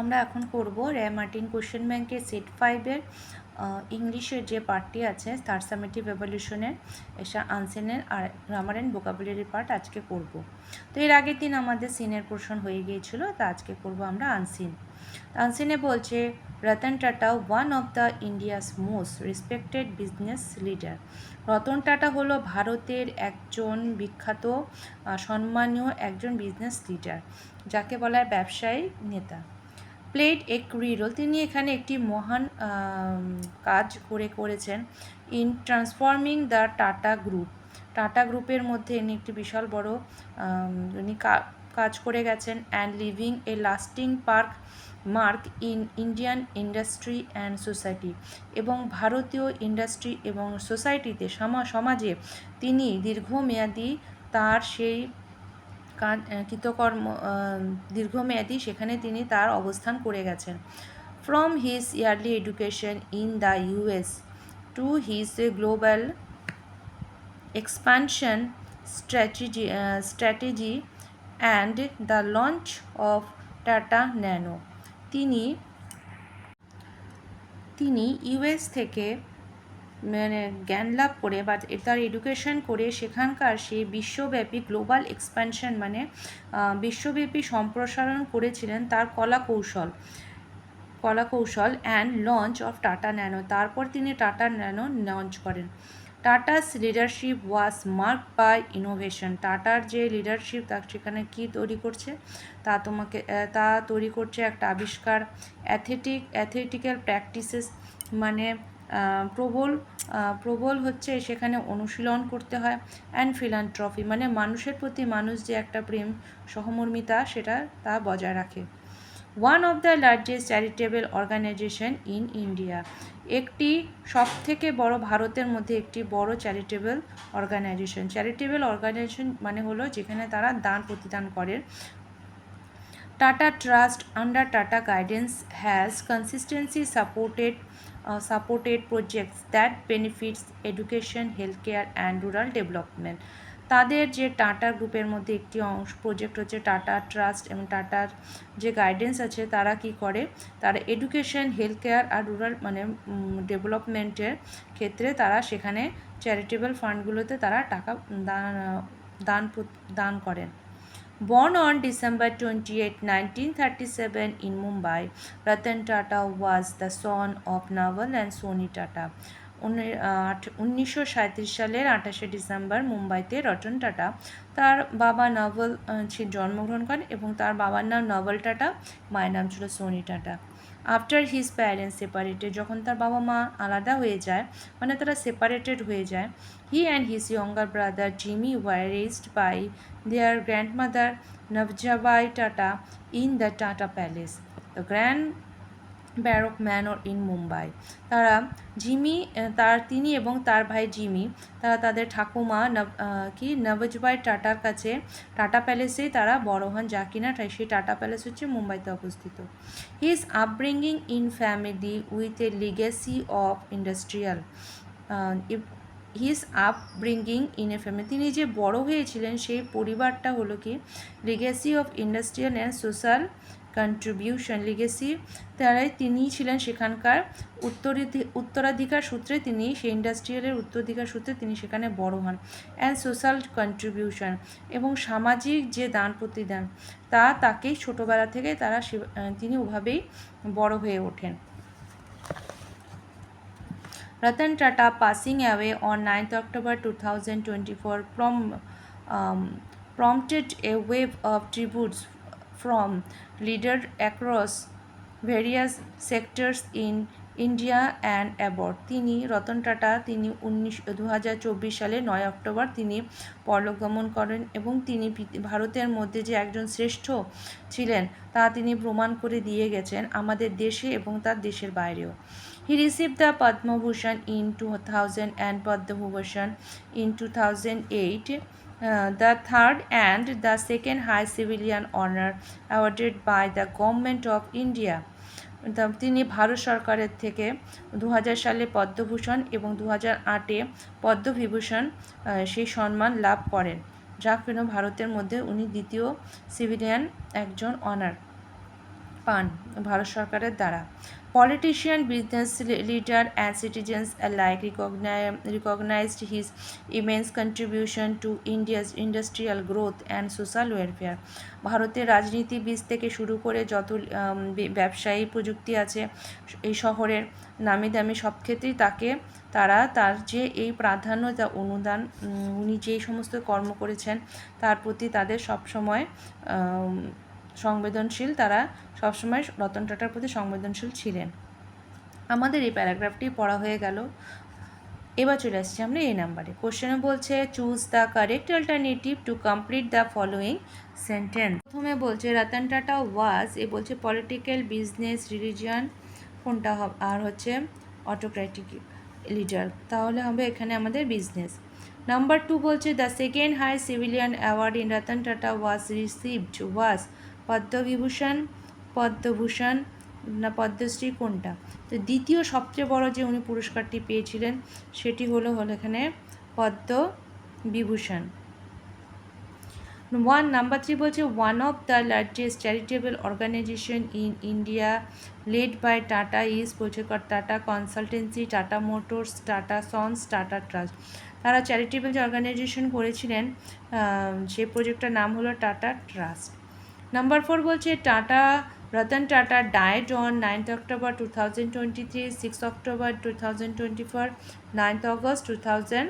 আমরা এখন করব র্যা মার্টিন কোশ্চেন ব্যাংকের সেট ফাইভের ইংলিশের যে পার্টটি আছে, তার সামেটিভ এভলিউশনের এসা আনসেনের আর গ্রামার অ্যান্ড ভোকাবুলারি পার্ট আজকে করব। তো এর আগের দিন আমাদের সিনের পোর্শন হয়ে গিয়েছিল, তা আজকে করব আমরা আনসিন আনসিনে বলছে, Ratan Tata one of the India's most respected business leader Ratan Tata হলো ভারতের একজন বিখ্যাত সম্মানীয় একজন বিজনেস লিডার যাকে বলা হয় ব্যবসায়ী নেতা। প্লেড এ ক্রিরোল তিনি এখানে একটি মহান কাজ করে করেছেন in transforming the Tata group Tata গ্রুপের মধ্যে ইনি একটি বিশাল বড় উনি কাজ করে গেছেন and leaving a lasting park mark in Indian industry and society এবং ভারতীয় ইন্ডাস্ট্রি এবং সোসাইটিতে সমা- সমাজে তিনি দীর্ঘমেয়াদী তার সেই কৃতকর্ম দীর্ঘমেয়াদী সেখানে তিনি তার অবস্থান করে গেছেন। From his early education in the US to his global expansion strategy strategy and the launch of Tata Nano তিনি তিনি ইউএস থেকে মানে জ্ঞান লাভ করে বা তার এডুকেশন করে সেখানকার সেই বিশ্বব্যাপী গ্লোবাল এক্সপ্যানশন মানে বিশ্বব্যাপী সম্প্রসারণ করেছিলেন তার কলা কৌশল। কলা কৌশল and launch of Tata Nano তারপর তিনি টাটা ন্যানো লঞ্চ করেন। Tata's leadership was mark by innovation টাটার যে লিডারশিপ তা সেখানে কী তৈরি করছে? তা তোমাকে তা তৈরি করছে একটা আবিষ্কার অ্যাথেটিক অ্যাথেটিক্যাল প্র্যাকটিসেস মানে প্রবল প্রবল হচ্ছে সেখানে অনুশীলন করতে হয় অ্যান্ড ফিলান্ট্রফি মানে মানুষের প্রতি মানুষ যে একটা প্রেম সহমর্মিতা সেটা তা বজায় রাখে। One of the largest charitable organisation in India একটি সবথেকে বড় ভারতের মধ্যে একটি বড় চ্যারিটেবল অর্গানাইজেশন চ্যারিটেবল অর্গানাইজেশন মানে হলো যেখানে তারা দান প্রতিদান করেন Tata Trust under Tata guidance has consistently supported uh, supported projects that benefits education, healthcare and rural development. তাদের যে টাটা গ্রুপের মধ্যে একটি অংশ প্রজেক্ট হচ্ছে টাটা ট্রাস্ট এবং টাটার যে গাইডেন্স আছে তারা কি করে তারা এডুকেশন হেলথ কেয়ার আর রুরাল মানে ডেভেলপমেন্টের ক্ষেত্রে তারা সেখানে চ্যারিটেবল ফান্ডগুলোতে তারা টাকা দান দান দান করেন Born on December 28, 1937 in Mumbai, Ratan Tata was the son of Naval and Sony Tata. উনিশশো সালের আঠাশে ডিসেম্বর মুম্বাইতে রতন টাটা তার বাবা নভেল ছিল জন্মগ্রহণ করেন এবং তার বাবার নাম নভল টাটা মায়ের নাম ছিল Sooni Tata after his parents separated যখন তার বাবা মা আলাদা হয়ে যায় মানে তারা সেপারেটেড হয়ে যায় he and his younger brother Jimmy were raised by their grandmother Navajbai Tata in the Tata palace the grand barrack manor in Mumbai. তারা জিমি তার তিনি এবং তার ভাই জিমি, তারা তাদের ঠাকুমা কি, নবজবাই টাটার কাছে, টাটা প্যালেসেই তারা বড় হন। যা কিনা সেই টাটা প্যালেস হচ্ছে মুম্বাইতে অবস্থিত। His upbringing in family with a legacy of industrial his upbringing in a family তিনি যে বড় হয়েছিলেন সেই পরিবারটা হলো কি? Legacy of industrial and social contribution legacy তারাই তিনিই ছিলেন সেখানকার উত্তরাধি, উত্তরাধিকার সূত্রে তিনি সেই ইন্ডাস্ট্রিয়ালের উত্তরাধিকার সূত্রে তিনি সেখানে বড় হন। অ্যান্ড সোশ্যাল কন্ট্রিবিউশন এবং সামাজিক যে দান প্রতিদান, তা তাকেই ছোটোবেলা থেকে তারা তিনি ওভাবেই বড় হয়ে ওঠেন। Ratan Tata passing away on 9th October 2024 prom, um, prompted a wave of tributes from leaders across various sectors in India and abroad. তিনি রতন টাটা, তিনি উনিশ সালে নয় অক্টোবর তিনি পরলোকগমন করেন এবং তিনি ভারতের মধ্যে যে একজন শ্রেষ্ঠ ছিলেন, তা তিনি প্রমাণ করে দিয়ে গেছেন আমাদের দেশে এবং তার দেশের বাইরেও। He receive the Padma Bhushan in two thousand and Padma Bhushan in two thousand eight the third and the second high civilian honour awarded by the government of India তিনি ভারত সরকারের থেকে দু হাজার সালে পদ্মভূষণ এবং দু হাজার আটে পদ্মবিভূষণ সেই সম্মান লাভ করেন। যা কিনা ভারতের মধ্যে উনি দ্বিতীয় সিভিলিয়ান একজন অনার পান ভারত সরকারের দ্বারা। Politician business leader and citizens alike recognised his immense contribution to India's industrial growth and social welfare ভারতের রাজনীতিবিদ থেকে শুরু করে যত ব্যবসায়ী প্রযুক্তি আছে, এই শহরের নামি দামি সব ক্ষেত্রেই তাকে, তারা তার যে এই প্রাধান্য যা অনুদান উনি যেই সমস্ত কর্ম করেছেন, তার প্রতি তাদের সবসময় সংবেদনশীল, তারা সবসময় রতন টাটার প্রতি সংবেদনশীল ছিলেন। আমাদের এই প্যারাগ্রাফটি পড়া হয়ে গেল। এবার চলে আসছি আমরা এই নাম্বারে। কোশ্চেনে বলছে choose the correct alternative to complete the following sentence প্রথমে বলছে, রতন টাটা ওয়াজ এ বলছে পলিটিক্যাল বিজনেস রিলিজিয়ান কোনটা হবে, আর হচ্ছে অটোক্র্যাটিক লিডার তাহলে হবে এখানে আমাদের বিজনেস নাম্বার টু বলছে the second high civilian award in Ratan Tata was received was Padma Vibhushan, Padma Bhushan না পদ্মশ্রী কোনটা? তো দ্বিতীয় সবচেয়ে বড় যে উনি পুরস্কারটি পেয়েছিলেন, সেটি হলো হলো এখানে Padma Vibhushan one number three বলছে one of the largest charitable organisation in India led by Tata is বলছে Tata Consultancy Tata Motors Tata Sons Tata Trust তারা চ্যারিটেবল যে অর্গানাইজেশন করেছিলেন সেই প্রজেক্টটার নাম হলো টাটা ট্রাস্ট নাম্বার ফোর বলছে Tata Ratan Tata died on ninth October two thousand twenty three six October two thousand twenty four ninth August two thousand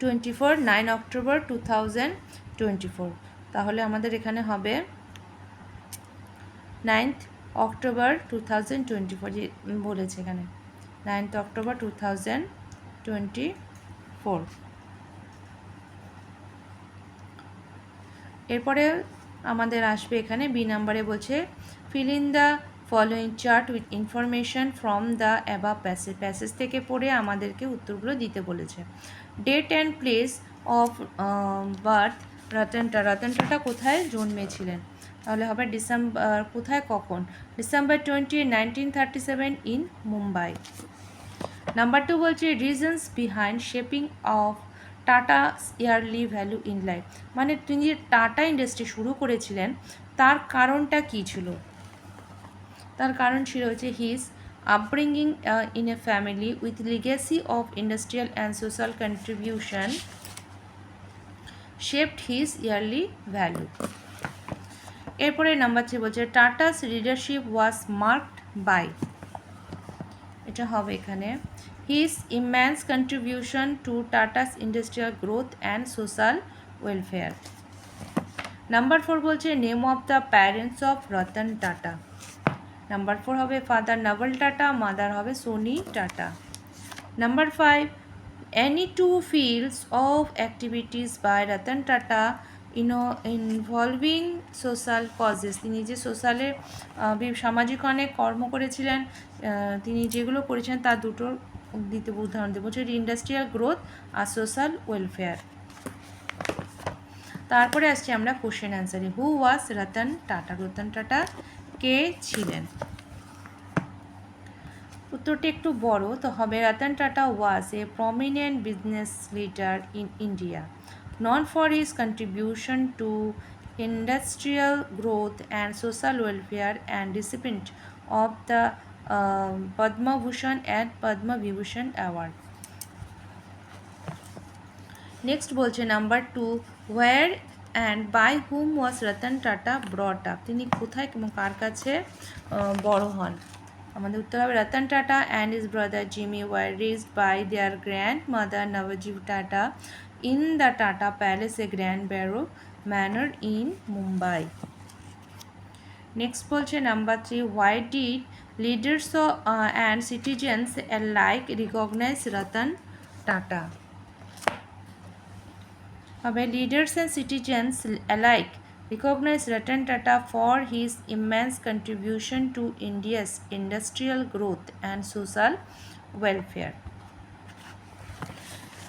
twenty four nine October two thousand twenty four তাহলে আমাদের এখানে হবে ninth October two thousand twenty four বলেছে এখানে। Ninth October two thousand twenty four এরপরে আমাদের আসবে এখানে বি নাম্বারে বলছে fill in the following chart with information from the above passage passage থেকে পড়ে আমাদেরকে উত্তরগুলো দিতে বলেছে। Date and place of birth Ratan Ratan Tata কোথায় জন্মেছিলেন? তাহলে হবে ডিসেম্বর, কোথায়, কখন? December twenty nineteen thirty seven in Mumbai number two বলছে reasons behind shaping of Tata early value in life মানে তিনি যে টাটা ইন্ডাস্ট্রি শুরু করেছিলেন, তার কারণটা কী ছিল? তার কারণ ছিল হচ্ছে his upbringing in a family with legacy of industrial and social contribution shaped his early value এরপরে নাম্বার থ্রি বলছে Tata's leadership was marked by এটা হবে এখানে। His immense contribution to Tata's industrial growth and social welfare number four বলছে name of the parents of Ratan Tata number four হবে father Naval Tata mother হবে Sooni Tata number five any two fields of activities by Ratan Tata ইনো involving social causes তিনি যে সোশ্যালে সামাজিক অনেক কর্ম করেছিলেন তিনি যেগুলো করেছেন তার দুটোর দিতে উদাহরণ দেবো। হচ্ছে ইন্ডাস্ট্রিয়াল গ্রোথ আর সোশ্যাল ওয়েলফেয়ার তারপরে আসছি আমরা কোশ্চেন অ্যান্সারে হু ওয়াজ রতন টাটা? রতন টাটা কে ছিলেন? উত্তরটি একটু বড়, তো হবে Ratan Tata was a prominent business leader in India known for his contribution to industrial growth and social welfare and recipient of the Padma Bhushan and Padma Vibhushan award next বলছে number two where and by whom was Ratan Tata brought up তিনি কোথায় এবং কার কাছে বড় হন? আমাদের উত্তর হবে Ratan Tata and his brother Jimmy were raised by their grandmother Navajbai Tata in the Tata Palace, a Grand Barrow Manor in Mumbai. Next question number three. Why did leaders uh, and citizens alike recognize Ratan Tata? Our leaders and citizens alike recognize Ratan Tata for his immense contribution to India's industrial growth and social welfare.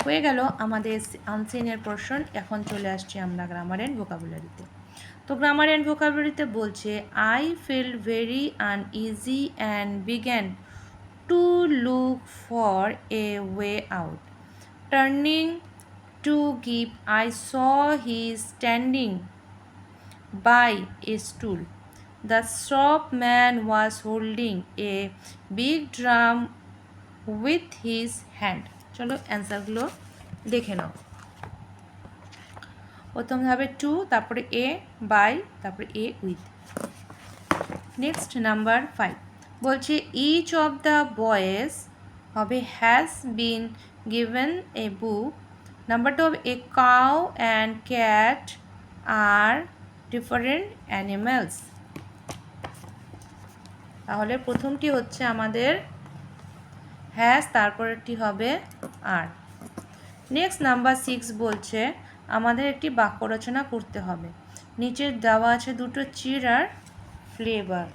হয়ে গেল আমাদের আনসিনের portion এখন চলে আসছি আমরা grammar and ভোকাবুলারিতে তো grammar and ভোকাবুলারিতে বলছে I feel very uneasy and began to look for a way out turning to give, I saw he standing by a stool. The shop man was holding a big drum with his hand চলো অ্যান্সারগুলো দেখে নাও। প্রথম হবে two তারপরে a by তারপরে a with next number five বলছে each of the boys হবে has been given a book number two হবে a cow and cat are different animals তাহলে প্রথমটি হচ্ছে আমাদের হ্যাজ তারপরেরটি হবে আর। নেক্সট নাম্বার সিক্স বলছে, আমাদের একটি বাক্য রচনা করতে হবে। নিচে দেওয়া আছে দুটো চির আর ফ্লেভার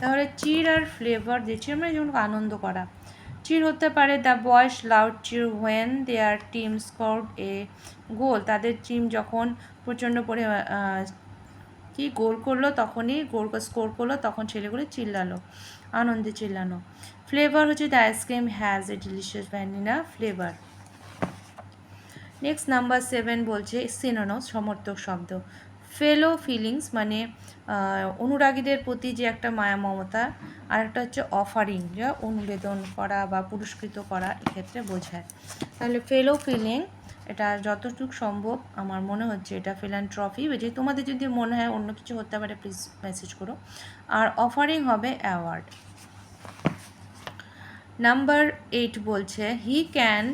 তাহলে চির আর ফ্লেভার দিচ্ছি আমরা, যেমন আনন্দ করা। চির হতে পারে the boys loud cheer when their team score a goal তাদের টিম যখন প্রচণ্ড পরে কি গোল করল, তখনই গোল স্কোর করল, তখন ছেলেগুলো চিল্লালো, আনন্দে চিল্লানো। ফ্লেভার হচ্ছে the ice cream has a delicious vanilla flavour next number seven বলছে সিনোনস সমর্থক শব্দ। ফেলো ফিলিংস মানে অনুরাগীদের প্রতি যে একটা মায়া, মমতা, আর একটা হচ্ছে অফারিং যা অনুবেদন করা বা পুরস্কৃত করা এক্ষেত্রে বোঝায়। তাহলে ফেলো ফিলিং এটা যতটুকু সম্ভব আমার মনে হচ্ছে এটা ফিলান ট্রফি যে তোমাদের যদি মনে হয় অন্য কিছু হতে পারে প্লিজ মেসেজ করো। আর অফারিং হবে অ্যাওয়ার্ড নাম্বার এইট বলছে he can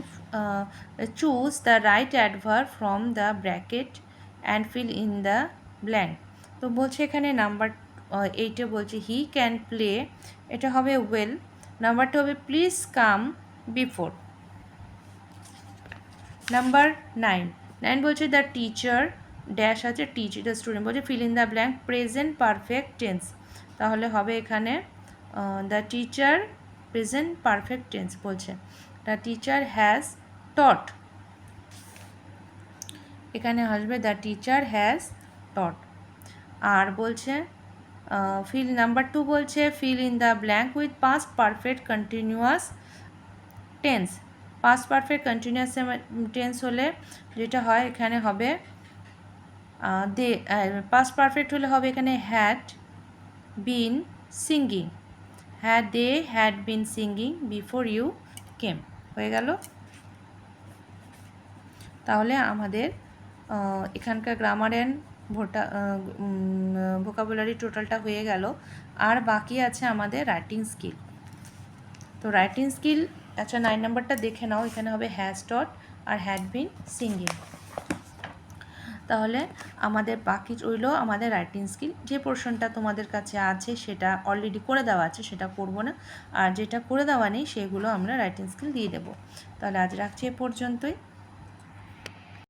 choose the right adverb from the bracket and fill in the blank তো বলছে এখানে নাম্বার এইটে বলছে হি ক্যান প্লে এটা হবে ওয়েল নাম্বারটা হবে please come before number nine nine বলছে দ্য টিচার ড্যাশ আছে টিচ দ্য স্টুডেন্ট বলছে fill in the blank present perfect tense তাহলে হবে এখানে the teacher present perfect tense বলছে। দ্য টিচার হ্যাজ টট এখানে আসবে দ্য টিচার হ্যাজ টট আর বলছে ফিল নাম্বার টু বলছে fill in the blank with past perfect continuous tense past perfect continuous tense হলে যেটা হয়, এখানে হবে দে পাস্ট পারফেক্ট হলে হবে এখানে had been singing had they had been singing before you came হয়ে গেল। তাহলে আমাদের এখানকার গ্রামার অ্যান্ড ভোটা ভোকাবুলারি টোটালটা হয়ে গেল। আর বাকি আছে আমাদের রাইটিং স্কিল তো রাইটিং স্কিল আচ্ছা নাইন নাম্বারটা দেখে নাও। এখানে হবে হ্যাজ টট আর হ্যাড বিন সিঙ্গিং তাহলে আমাদের বাকি রইল আমাদের রাইটিং স্কিল যে পোর্শনটা তোমাদের কাছে আছে সেটা অলরেডি করে দেওয়া আছে, সেটা করব না। আর যেটা করে দেওয়া নেই, সেগুলো আমরা রাইটিং স্কিল দিয়ে দেবো। তাহলে আজ রাখছি এ পর্যন্তই।